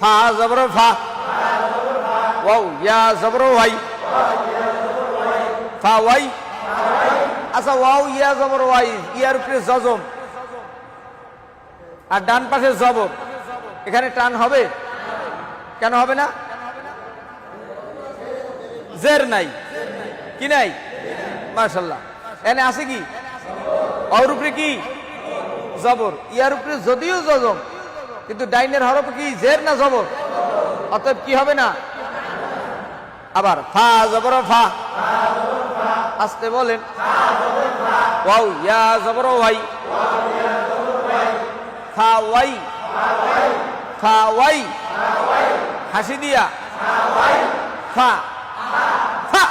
ফা, জবর ফা। ওয়াও, ইয়া, জবর ওয়াই। ফা, ওয়াই। আচ্ছা ওয়াও, ইয়া, জবর ওয়াই। ইয়ার উপরে জজম। আর ডান পাশে জবর। এখানে টান হবে? কেন হবে না? জের নাই। কি নাই? মার্শাল্লাহ এনে আছে কি? ওর উপরে কি? জবর। ইয়ার উপরে যদিও জজম। কিন্তু ডাইনের হরফ কি? জের না জবর? অতএব কি হবে না? আবার, ফা জবর ফা। আসতে বলেন। ওয়াও, ইয়া জবর ওয়াই। ফা ওয়াই। ফা ওয়াই। হাসি দিয়া। ফা। ফা।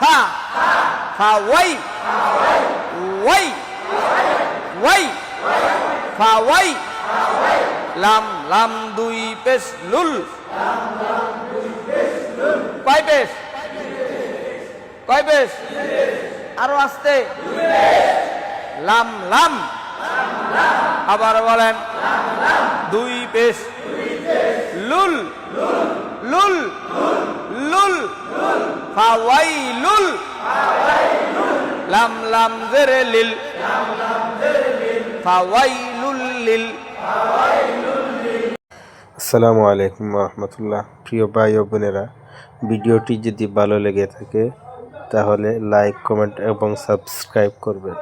ফা। ফা ওয়াই। ওয়াই। ওয়াই। ফা ওয়াই। লাম লাম দুই পেশ লুল। কয় পেশ? কয় পেশ? আরও আসতে। লাম লাম। আবার বলেন, দুই পেশ লুল। লুল। লুল। ফাওয়াই লুল লাম লাম জেরে লিল। ফাওয়াই লুল লিল। আসসালামু আলাইকুম রহমতুল্লাহ। প্রিয় ভাই ও বোনেরা, ভিডিওটি যদি ভালো লেগে থাকে, তাহলে লাইক কমেন্ট এবং সাবস্ক্রাইব করবেন।